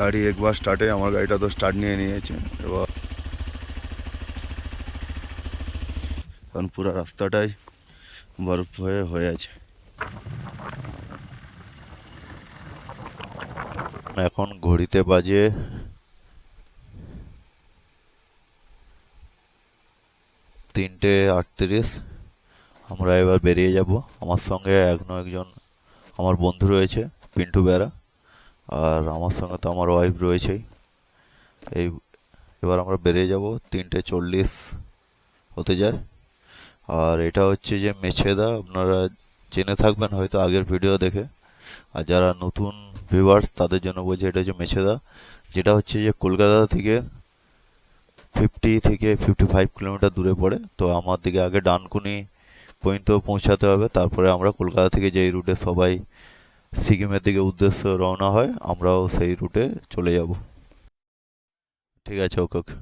গাড়ি একবার স্টার্টে আমার গাড়িটা তো স্টার্ট নিয়ে নিয়েছে। এবার কারণ পুরো রাস্তাটাই বরফ হয়ে হয়ে আছে। এখন ঘড়িতে বাজে তিনটে আটত্রিশ। আমরা এবার বেরিয়ে যাব। আমার সঙ্গে এখনও একজন আমার বন্ধু রয়েছে, পিন্টু বেরা। আর আমার সঙ্গে তো আমার ওয়াইফ রয়েছেই। এই, এবার আমরা বেরিয়ে যাব, তিনটে চল্লিশ হতে যায়। আর এটা হচ্ছে যে মেছেদা, আপনারা জেনে থাকবেন হয়তো আগের ভিডিও দেখে। আর যারা নতুন ভিউয়ার্স তাদের জন্য বলছি এটা হচ্ছে মেছেদা। যেটা হচ্ছে যে কলকাতা থেকে ফিফটি থেকে ফিফটি ফাইভ কিলোমিটার দূরে পড়ে। তো আমার দিকে আগে ডানকুনি পর্যন্ত পৌঁছাতে হবে। তারপরে আমরা কলকাতা থেকে যেই রুটে সবাই সিকিমের দিকে উদ্দেশ্য রওনা হয়, আমরাও সেই রুটে চলে যাব। ঠিক আছে, ওকে ওকে।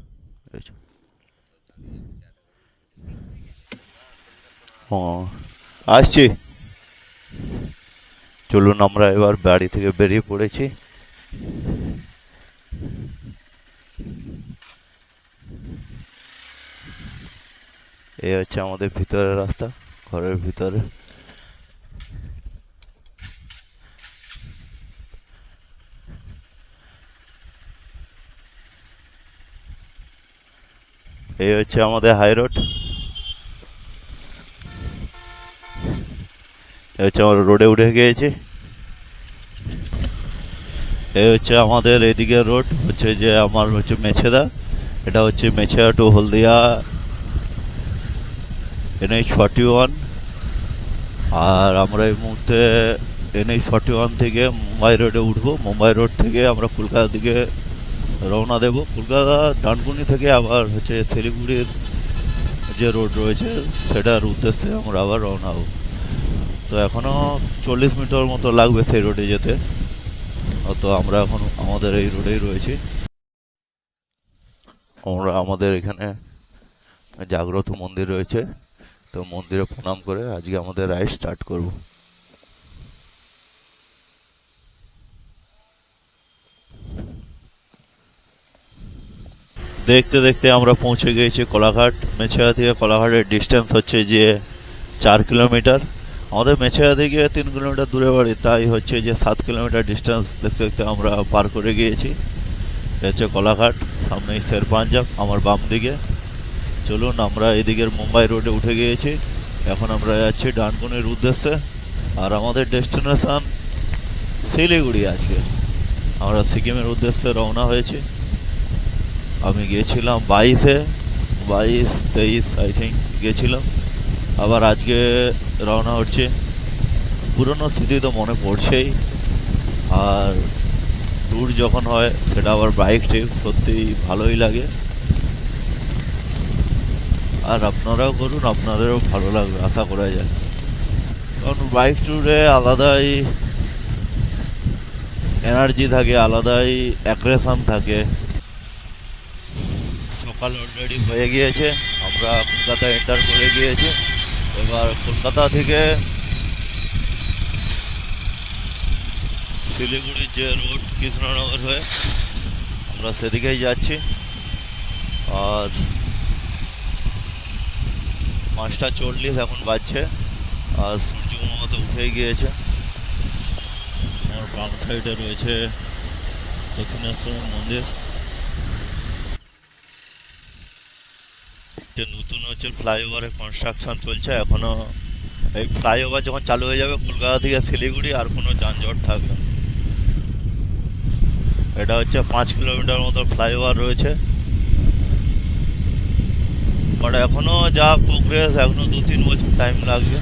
ও, আসছি। চলুন, আমরা এবার বাড়ি থেকে বেরিয়ে পড়েছি। এই হচ্ছে আমাদের ভিতরের রাস্তা, ঘরের ভিতরে। এই হচ্ছে আমাদের হাই রোড এই হচ্ছে আমরা রোডে উঠে গিয়েছি। এই হচ্ছে আমাদের এদিকের রোড হচ্ছে যে আমার হচ্ছে মেছেদা, এটা হচ্ছে Mecheda to Haldia NH forty one আর আমরা এই মুহূর্তে এনএইচ ফর্টি ওয়ান থেকে মুম্বাই রোডে উঠবো। মুম্বাই রোড থেকে আমরা কলকাতার দিকে রওনা দেব। কলকাতা, ডানকুনি থেকে আবার হচ্ছে শিলিগুড়ির যে রোড রয়েছে, সেটার উদ্দেশ্যে আমরা আবার রওনা হব। তো এখনও চল্লিশ মিটার মতো লাগবে সেই রোডে যেতে। তো আমরা এখন আমাদের এই রোডেই রয়েছি। আমরা আমাদের এখানে জাগ্রত মন্দির রয়েছে। তো মন্দিরে প্রণাম করে আজকে আমাদের রাইড স্টার্ট করব। দেখতে দেখতে আমরা পৌঁছে গিয়েছি কোলাঘাট। মেছেয়া থেকে কোলাঘাটের ডিস্টেন্স হচ্ছে যে চার কিলোমিটার আমাদের মেছেয়া থেকে তিন কিলোমিটার দূরে বাড়ি, তাই হচ্ছে যে সাত কিলোমিটার ডিস্টেন্স দেখতে দেখতে আমরা পার করে গিয়েছি। হচ্ছে কোলাঘাট, সামনেই শের পাঞ্জাব, আমার বাম দিকে। চলুন আমরা এদিকের মুম্বাই রোডে উঠে গিয়েছি। এখন আমরা যাচ্ছি ডানকুনির উদ্দেশ্যে। আর আমাদের ডেস্টিনেশন শিলিগুড়ি আজকে। আমরা সিকিমের উদ্দেশ্যে রওনা হয়েছি। আমি গিয়েছিলাম বাইশে, বাইশ, তেইশ আই থিঙ্ক গিয়েছিলাম আবার আজকে রওনা হচ্ছে। পুরনো স্মৃতি তো মনে পড়ছেই। আর ট্যুর যখন হয়, সেটা আবার বাইক ট্রিপ সত্যি ভালোই লাগে। আর আপনারাও করুন, আপনাদেরও ভালো লাগবে, আশা করা যায়। কারণ বাইক ট্যুরে আলাদাই এনার্জি থাকে, আলাদাই অ্যাগ্রেশন থাকে। সকাল অলরেডি হয়ে গিয়েছে। আমরা কলকাতা এন্টার করে গিয়েছি। এবার কলকাতা থেকে শিলিগুড়ির যে রোড কৃষ্ণনগর হয়ে আমরা সেদিকেই যাচ্ছি। আর পাঁচটা চল্লিশ এখন বাজছে। আর সূর্য মামা তো উঠেই গিয়েছে। আমার বাম সাইডে রয়েছে দক্ষিণেশ্বর মন্দির। যে নতুন হচ্ছে ফ্লাইওভারের কনস্ট্রাকশন চলছে, এখনও এই ফ্লাইওভার যখন চালু হয়ে যাবে কলকাতা থেকে শিলিগুড়ি, আর কোনো যানজট থাকবে। এটা হচ্ছে পাঁচ কিলোমিটার মতো ফ্লাইওভার রয়েছে। বাট এখনও যা প্রোগ্রেস এখনও দু তিন বছর টাইম লাগবে।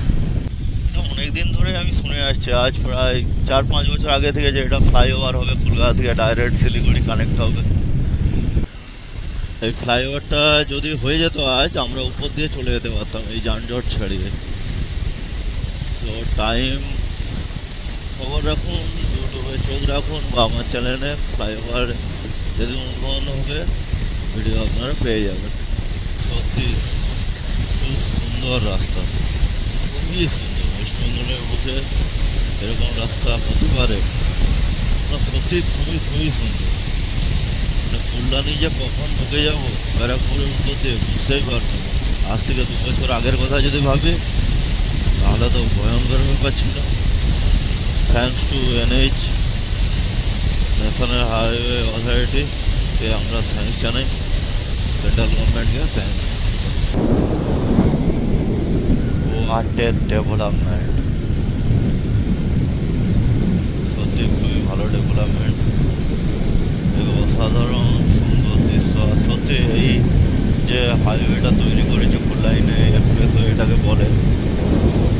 অনেক দিন ধরে আমি শুনে আসছি, আজ প্রায় চার পাঁচ বছর আগে থেকে যে এটা ফ্লাইওভার হবে, কলকাতা থেকে ডাইরেক্ট শিলিগুড়ি কানেক্ট হবে। এই ফ্লাইওভারটা যদি হয়ে যেত আজ, আমরা উপর দিয়ে চলে যেতে পারতাম এই যানজট ছাড়িয়ে। তো টাইম খবর রাখুন ইউটিউবে চোখ রাখুন বা আমার চ্যানেলে ফ্লাইওভার যেদিন উন্নয়ন হবে ভিডিও আপনারা পেয়ে যাবেন। সত্যি খুব সুন্দর রাস্তা। খুবই সুন্দর। ওয়েস্ট বেঙ্গলের বুকে এরকম রাস্তা হতে পারে। সত্যি খুবই খুবই সুন্দর। মানে কল্যাণী যে কখন ঢুকে যাব ব্যারাকপুরের দিয়ে বুঝতেই পারব। আজ থেকে দু বছর আগের কথা যদি ভাবি, তাহলে তো ভয়ঙ্কর ব্যাপার ছিল। Thanks to NH national highway authority কে আমরা থ্যাংকস জানাই। সেন্ট্রাল গভর্নমেন্টকে থ্যাংকস ওয়াটের ডেভেলপমেন্ট সত্যি খুবই ভালো ডেভেলপমেন্ট অসাধারণ সুন্দর দৃশ্য। আর সত্যি এই যে হাইওয়েটা তৈরি করেছে লাইনে এক্সপ্রেসওয়ে এটাকে বলে,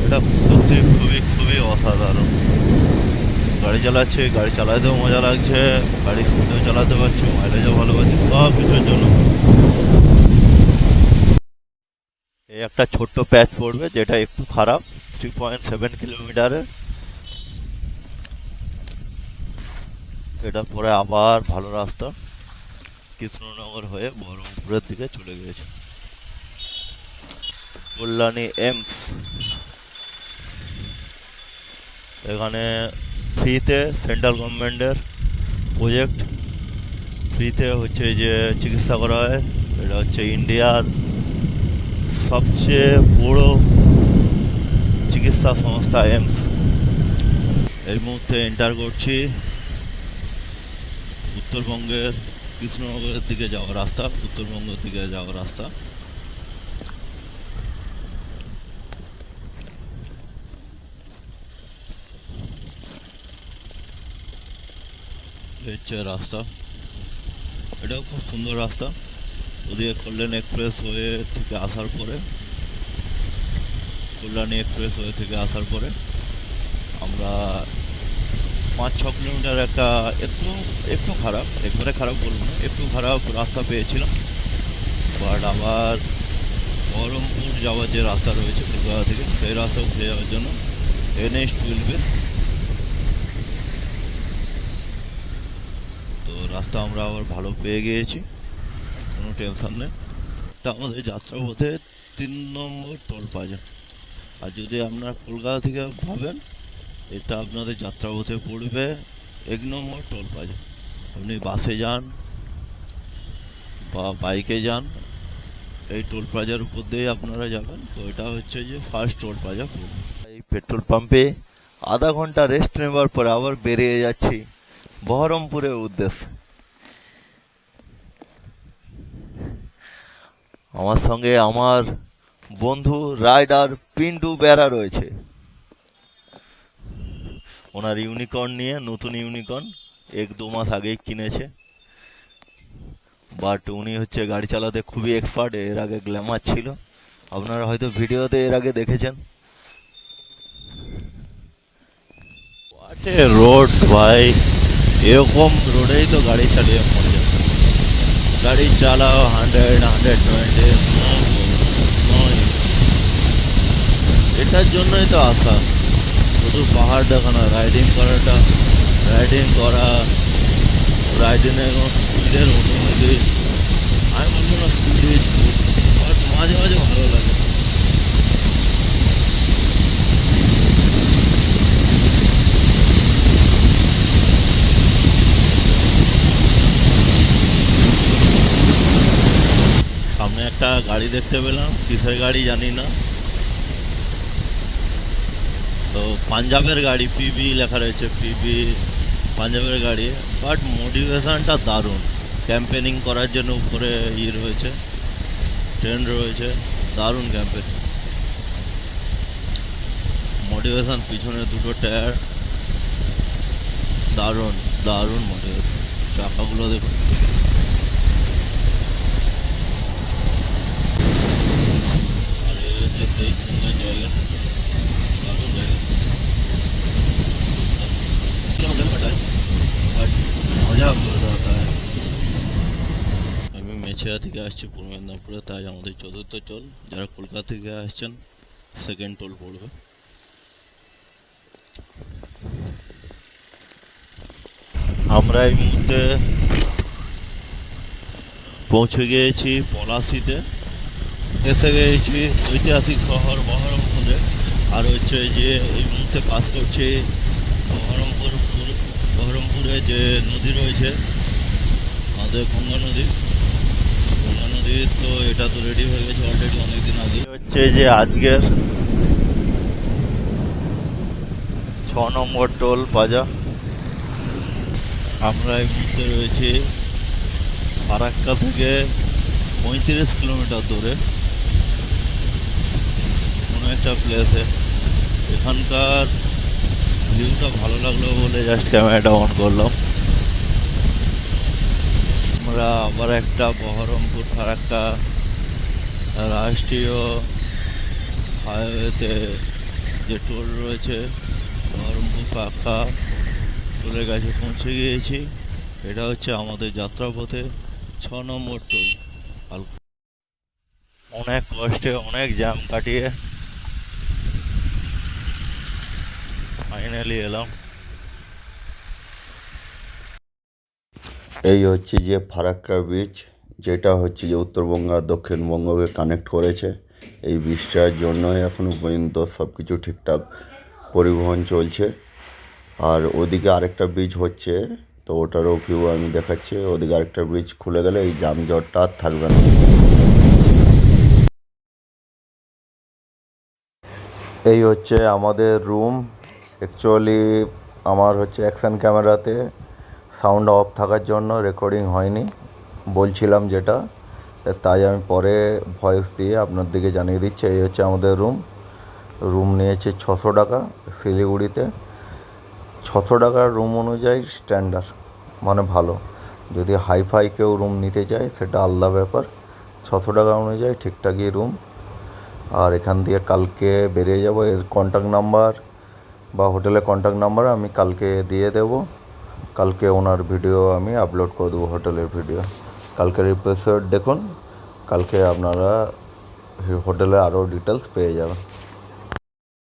এটা সত্যি খুবই খুবই অসাধারণ। গাড়ি চালাচ্ছে, গাড়ি চালাতেও মজা লাগছে, গাড়ি স্পিডেও চালাতে পারছি মাইলেজও ভালো পাচ্ছি, সব কিছুর জন্য। এই একটা ছোট্ট প্যাচ পড়বে, যেটা একটু খারাপ থ্রি পয়েন্ট সেভেন কিলোমিটারের এটার পরে আবার ভালো রাস্তা কৃষ্ণনগর হয়ে বহরমপুরের দিকে চলে গিয়েছে। কল্যাণী এমস। এখানে ফ্রিতে সেন্ট্রাল গভর্নমেন্টের প্রজেক্ট। ফ্রিতে হচ্ছে যে চিকিৎসা করা হয়, এটা হচ্ছে ইন্ডিয়ার সবচেয়ে বড় চিকিৎসা সংস্থা এমস। এই মুহূর্তে এন্টার করছি। উত্তরবঙ্গের কৃষ্ণনগরের দিকে যাওয়ার রাস্তা, উত্তরবঙ্গের দিকে যাওয়ার রাস্তা। হচ্ছে রাস্তা। এটাও খুব সুন্দর রাস্তা। ওদিকে কল্যাণ এক্সপ্রেস ওয়ে থেকে আসার পরে, কল্যাণী এক্সপ্রেস ওয়ে থেকে আসার পরে আমরা পাঁচ ছ কিলোমিটার একটা একটু একটু খারাপ, একবারে খারাপ বলব না, একটু খারাপ রাস্তা পেয়েছিলাম। বাট আবার বহরমপুর যাওয়ার যে রাস্তা রয়েছে কলকাতা থেকে, সেই রাস্তা উঠে যাওয়ার জন্য এনএস টুয়েলভের। তো রাস্তা আমরা আবার ভালো পেয়ে গিয়েছি, কোনো টেনশন নেই। এটা আমাদের যাত্রাপথে তিন নম্বর টোল প্লাজা। আর যদি আপনারা কলকাতা থেকে ভাবেন এটা আপনাদের যাত্রাপথে পড়বে এক নম্বর টোল প্লাজা আপনি বাসে যান বা বাইকে যান, এই টোল প্লাজার উপর দিয়ে আপনারা যাবেন। তো এটা হচ্ছে যে ফার্স্ট টোল প্লাজা পড়বে। এই পেট্রোল পাম্পে আধা ঘণ্টা রেস্ট নেবার পরে আবার বেরিয়ে যাচ্ছি বহরমপুরের উদ্দেশ্যে। আমার সঙ্গে আমার বন্ধু রাইডার পিন্টু বেড়া রয়েছে। ওনার ইউনিকর্ন নিয়ে, নতুন ইউনিকর্ন এক দু মাস আগেই কিনেছে। বাট উনি হচ্ছে গাড়ি চালাতে খুবই এক্সপার্ট এর আগে গ্ল্যামার ছিল। আপনারা হয়তো ভিডিওতে এর আগে দেখেছেন। রোড ভাই। এরকম রোডেই তো গাড়ি চালিয়ে মজা গাড়ি চালাও হান্ড্রেড হান্ড্রেড টোয়েন্টি এটার জন্যই তো আসা শুধু পাহাড় দেখা না রাইডিং করাটা রাইডিং করা রাইডিংয়ে কোনো স্পিডের অনুমতি আমি বলব না স্পিড বাট মাঝে মাঝে ভালো লাগে। সামনে একটা গাড়ি দেখতে পেলাম, কিসের গাড়ি জানি না। তো পাঞ্জাবের গাড়ি পিবি লেখা রয়েছে পিবি পাঞ্জাবের গাড়ি বাট মোটিভেশনটা দারুণ। ক্যাম্পেনিং করার জন্য উপরে ই রয়েছে ট্রেন রয়েছে, দারুণ ক্যাম্পেন মোটিভেশন পিছনে দুটো টায়ার দারুণ দারুণ মোটিভেশন চাকাগুলো দেখুন। আর সেই সুন্দর জায়গা দারুণ জায়গা আমি মেছেয়া থেকে আসছি পূর্ব মেদিনীপুরে তাই আমাদের চতুর্থ টোল যারা কলকাতা থেকে আসছেন সেকেন্ড টোল পড়বে আমরা এই মুহূর্তে পৌঁছে গিয়েছি পলাশিতে এসে গিয়েছি ঐতিহাসিক শহর বহরমপুরে আর হচ্ছে যে এই মুহূর্তে পাস করছে বহরমপুর দূরে যে নদী রয়েছে আমাদের গঙ্গা নদী। গঙ্গা নদী তো এটা তো রেডি হয়ে গেছে অলরেডি অনেকদিন আগে। হচ্ছে যে আজকের ছ নম্বর টোল প্লাজা আমরা এই মুহূর্তে রয়েছি ফারাক্কা থেকে পঁয়ত্রিশ কিলোমিটার দূরে। কোনো একটা প্লেসে এখানকার ভিউটা ভালো লাগল বলে জাস্ট ক্যামেরাটা অন করলাম। আমরা আবার একটা বহরমপুর ফারাক্কা রাষ্ট্রীয় হাইওয়েতে যে টোল রয়েছে, বহরমপুর ফারাক্কা টোলের কাছে পৌঁছে গিয়েছি। এটা হচ্ছে আমাদের যাত্রাপথে ছ নম্বর টোল অনেক কষ্টে অনেক জ্যাম কাটিয়ে ফাইনালি এলাম এই হচ্ছে যে ফারাক্কা ব্রিজ যেটা হচ্ছে যে উত্তরবঙ্গ আর দক্ষিণবঙ্গকে কানেক্ট করেছে। এই ব্রিজটার জন্যই এখনও পর্যন্ত সব কিছু ঠিকঠাক পরিবহন চলছে। আর ওদিকে আরেকটা ব্রিজ হচ্ছে, তো ওটারও ভিউ আমি দেখাচ্ছি। ওদিকে আরেকটা ব্রিজ খুলে গেলে এই যানজটটা আর থাকবে না। এই হচ্ছে আমাদের রুম অ্যাকচুয়ালি আমার হচ্ছে অ্যাকশন ক্যামেরাতে সাউন্ড অফ থাকার জন্য রেকর্ডিং হয়নি। বলছিলাম যেটা তাই আমি পরে ভয়েস দিয়ে আপনার দিকে জানিয়ে দিচ্ছি। এই হচ্ছে আমাদের রুম রুম নিয়েছে ছশো টাকা শিলিগুড়িতে। ছশো টাকার রুম অনুযায়ী স্ট্যান্ডার্ড মানে ভালো। যদি হাইফাই কেউ রুম নিতে চায়, সেটা আলাদা ব্যাপার। ছশো টাকা অনুযায়ী ঠিকঠাকই রুম আর এখান দিয়ে কালকে বেরিয়ে যাব। এর কন্ট্যাক্ট নাম্বার বা হোটেলের কন্ট্যাক্ট নাম্বার আমি কালকে দিয়ে দেব। কালকে ওনার ভিডিও আমি আপলোড করে দেবো হোটেলের ভিডিও কালকের এপিসোড দেখুন। কালকে আপনারা হোটেলের আরও ডিটেলস পেয়ে যাবেন।